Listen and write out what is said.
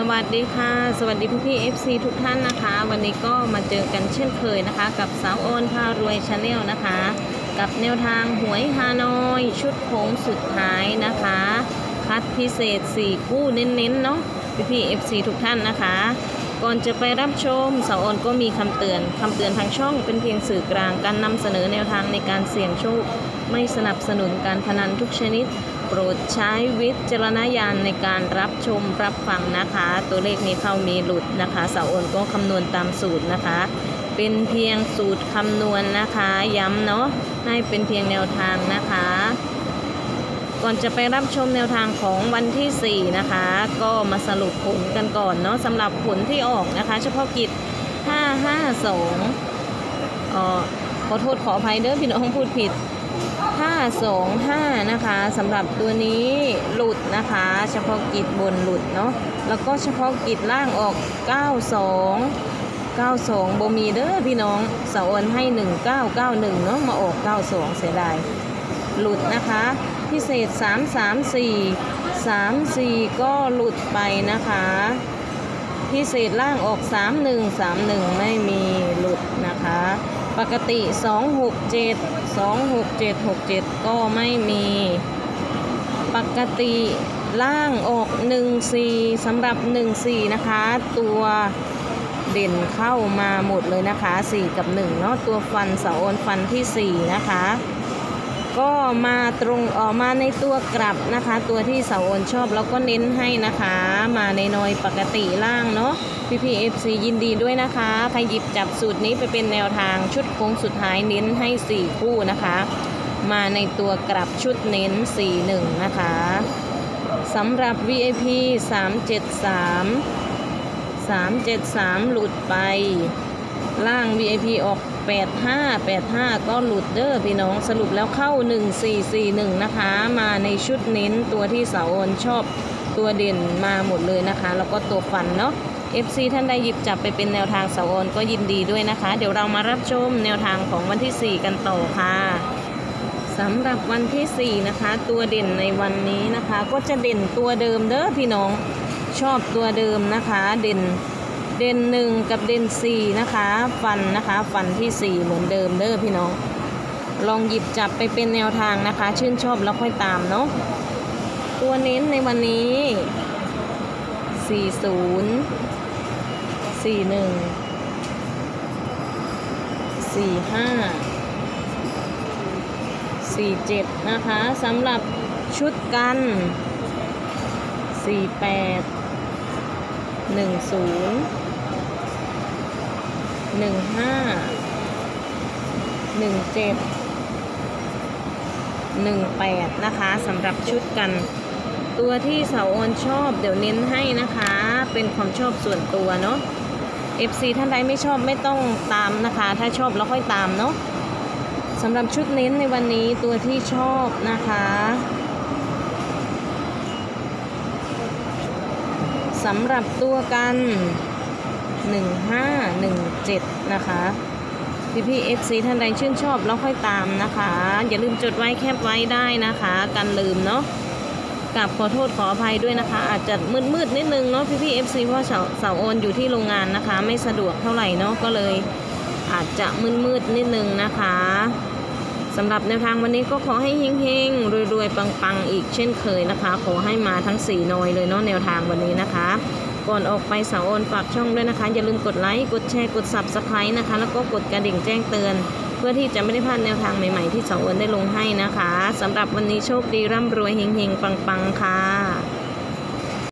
สวัสดีค่ะ สวัสดีพี่พี่ FC ทุกท่านนะคะ วันนี้ก็มาเจอกันเช่นเคยนะคะ กับสาวโอนพารวยชาแนลนะคะ กับแนวทางหวยฮานอย ชุดโค้งสุดท้ายนะคะ คัดพิเศษ 4 คู่เน้นๆเนาะพี่พี่ FC ทุกท่านนะคะ ก่อนจะไปรับชมสาวโอนก็มีคำเตือนคำเตือนทางช่องเป็นเพียงสื่อกลางการนำเสนอแนวทางในการเสี่ยงโชคไม่สนับสนุนการพนันทุกชนิด โปรดใช้วิจารณญาณในการรับชมรับฟังนะคะ ตัวเลขมีเข้ามีหลุดนะคะสาวโอนก็คำนวณตามสูตรนะคะ เป็นเพียงสูตรคำนวณนะคะ ย้ำเนาะให้เป็นเพียงแนวทางนะคะ ก่อนจะไปรับชมแนวทางของวันที่ 4 นะคะ ก็มาสรุปผลกันก่อนเนาะสำหรับผลที่ออกนะคะ เฉพาะกิจ 552อ๋อขอโทษขออภัยเด้อพี่น้องพูดผิด 525 นะคะสำหรับตัวนี้หลุดนะคะ เฉพาะกิจบนหลุดเนาะแล้วก็เฉพาะกิจล่างออก 92 92บ่มีเด้อพี่น้องเสาอันให้ 1991 เนาะมาออก 92 เสียดายหลุดนะคะ พิเศษ 334 34 ก็หลุดไปนะคะ พิเศษล่างออก 3131 ไม่มี ปกติ 267 26767 ก็ไม่มี ปกติล่างออก 14สำหรับ 14 นะคะ ตัวเด่นเข้ามาหมดเลยนะคะ 4 กับ1เนาะตัวฟันเสาโอนฟันที่ 4 นะคะ ก็มาตรงออกมาในตัวกลับนะคะ ตัวที่สาโอนชอบแล้วก็เน้นให้นะคะ มาในนอยปกติล่างเนาะพี่พีเอฟซียินดีด้วยนะคะใครหยิบจับสูตรนี้ไปเป็นแนวทางชุดโค้งสุดท้ายเน้นให้ 4 คู่นะคะ มาในตัวกลับชุดเน้น 41 นะคะสำหรับ VIP 373 373 หลุดไป ล่าง VIP ออก 85 85 ก็หลุดเด้อพี่น้องสรุปแล้วเข้า 1441 นะคะ มาในชุดเน้นตัวที่เสาโอนชอบตัวเด่นมาหมดเลยนะคะ แล้วก็ตัวฟันเนาะ FC ท่านใดหยิบจับไปเป็นแนวทางเสาโอนก็ยินดีด้วยนะคะ เดี๋ยวเรามารับชมแนวทางของวันที่ 4 กันต่อค่ะสำหรับวันที่ 4 นะคะ ตัวเด่นในวันนี้นะคะ ก็จะเด่นตัวเดิมเด้อพี่น้องชอบตัวเดิมนะคะ เด่น เด่นหนึ่งกับเด่นสี่นะคะ ฟันนะคะฟันที่สี่เหมือนเดิมเด้อพี่น้อง ลองหยิบจับไปเป็นแนวทางนะคะ ชื่นชอบแล้วค่อยตามเนาะตัวเน้นในวันนี้สี่ศูนย์สี่หนึ่งสี่ห้าสี่เจ็ดนะคะสำหรับชุดกันสี่แปด หนึ่งห้าหนึ่งเจ็ดหนึ่งแปดนะคะสำหรับชุดกัน ตัวที่สาวโอนชอบเดี๋ยวเน้นให้นะคะ เป็นความชอบส่วนตัวเนาะ FC ท่านใดไม่ชอบไม่ต้องตามนะคะ ถ้าชอบแล้วค่อยตามเนาะสำหรับชุดเน้นในวันนี้ตัวที่ชอบนะคะสำหรับตัวกัน 1517 นะคะพี่พี่เอฟซีท่านใดชื่นชอบแล้วค่อยตามนะคะ อย่าลืมจดไว้แคปไว้ได้นะคะกันลืมเนาะกับขอโทษขออภัยด้วยนะคะ อาจจะมืดมืดๆนิดนึงเนาะพี่พี่เอฟซีเพราะเสาเสาโอนอยู่ที่โรงงานนะคะ ไม่สะดวกเท่าไหร่เนาะก็เลยอาจจะมืดมืดๆนิดนึงนะคะสำหรับแนวทางวันนี้ก็ขอให้เฮงๆรวยๆปังๆ อีกเช่นเคยนะคะ ขอให้มาทั้ง 4 นอยเลยเนาะแนวทางวันนี้นะคะ ก่อนออกไปเสาโอนฝากช่องด้วยนะคะ อย่าลืมกดไลค์ กดแชร์ กดซับสไครต์นะคะ แล้วก็กดกระดิ่งแจ้งเตือน เพื่อที่จะไม่ได้พลาดแนวทางใหม่ๆ ที่เสาโอนได้ลงให้นะคะสำหรับวันนี้โชคดีร่ำรวยเฮงๆปังๆค่ะ